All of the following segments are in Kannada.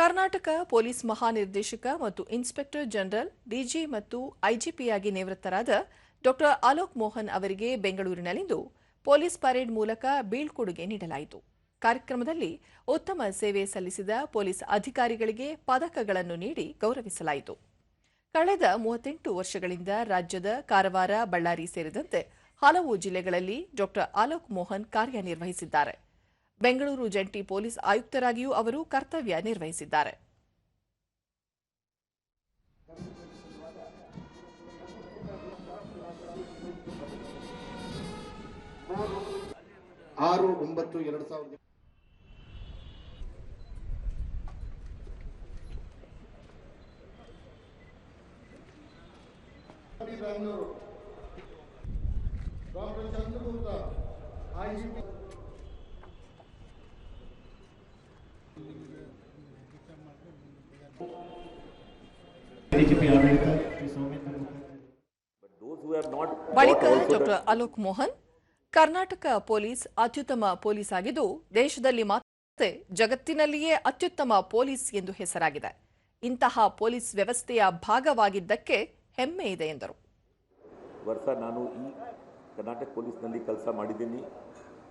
ಕರ್ನಾಟಕ ಪೊಲೀಸ್ ಮಹಾನಿರ್ದೇಶಕ ಮತ್ತು ಇನ್ಸ್ಪೆಕ್ಟರ್ ಜನರಲ್, ಡಿಜಿ ಮತ್ತು ಐಜಿಪಿಯಾಗಿ ನಿವೃತ್ತರಾದ ಡಾ ಅಲೋಕ್ ಮೋಹನ್ ಅವರಿಗೆ ಬೆಂಗಳೂರಿನಲ್ಲಿಂದು ಪೊಲೀಸ್ ಪರೇಡ್ ಮೂಲಕ ಬೀಳ್ಕೊಡುಗೆ ನೀಡಲಾಯಿತು. ಕಾರ್ಯಕ್ರಮದಲ್ಲಿ ಉತ್ತಮ ಸೇವೆ ಸಲ್ಲಿಸಿದ ಪೊಲೀಸ್ ಅಧಿಕಾರಿಗಳಿಗೆ ಪದಕಗಳನ್ನು ನೀಡಿ ಗೌರವಿಸಲಾಯಿತು. ಕಳೆದ ಮೂವತ್ತೆಂಟು ವರ್ಷಗಳಿಂದ ರಾಜ್ಯದ ಕಾರವಾರ, ಬಳ್ಳಾರಿ ಸೇರಿದಂತೆ ಹಲವು ಜಿಲ್ಲೆಗಳಲ್ಲಿ ಡಾ ಅಲೋಕ್ ಮೋಹನ್ ಕಾರ್ಯನಿರ್ವಹಿಸಿದ್ದಾರೆ. ಬೆಂಗಳೂರು ಜಂಟಿ ಪೊಲೀಸ್ ಆಯುಕ್ತರಾಗಿಯೂ ಅವರು ಕರ್ತವ್ಯ ನಿರ್ವಹಿಸಿದ್ದಾರೆ. ಆರು ಒಂಬತ್ತು ಎರಡು ಸಾವಿರದ ಬೆಂಗಳೂರು. ಡಾಕ್ಟರ್ ಚಂದ್ರಗುಪ್ತ ಐಜಿಪಿ ಬಳಿಕ ಡಾಕ್ಟರ್ ಅಲೋಕ್ ಮೋಹನ್ ಕರ್ನಾಟಕ ಪೊಲೀಸ್ ಅತ್ಯುತ್ತಮ ಪೊಲೀಸ್ ಆಗಿದ್ದು ದೇಶದಲ್ಲಿ ಮಾತ್ರ ಜಗತ್ತಿನಲ್ಲಿಯೇ ಅತ್ಯುತ್ತಮ ಪೊಲೀಸ್ ಎಂದು ಹೆಸರಾಗಿದೆ. ಇಂತಹ ಪೊಲೀಸ್ ವ್ಯವಸ್ಥೆಯ ಭಾಗವಾಗಿದ್ದಕ್ಕೆ ಹೆಮ್ಮೆ ಇದೆ ಎಂದರು. ವರ್ಷ ನಾನು ಈ ಕರ್ನಾಟಕ ಪೊಲೀಸ್ನಲ್ಲಿ ಕೆಲಸ ಮಾಡಿದ್ದೀನಿ.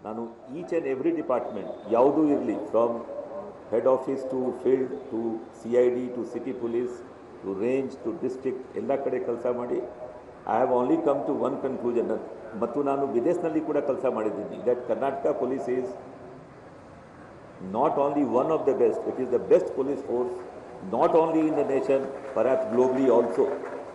ನಾನು ಈಚ್ ಆ್ಯಂಡ್ ಎವ್ರಿ ಡಿಪಾರ್ಟ್ಮೆಂಟ್ ಯಾವುದೂ ಇರಲಿ from Head office to field to C I D to city police to range to district ಎಲ್ಲ ಕಡೆ ಕೆಲಸ ಮಾಡಿ I have only come to one conclusion ಮತ್ತು ನಾನು ವಿದೇಶನಲ್ಲಿ ಕೂಡ ಕೆಲಸ ಮಾಡಿದ್ದೀನಿ that Karnataka police is not only one of the best, it is the best police force, not only in the nation, perhaps globally also.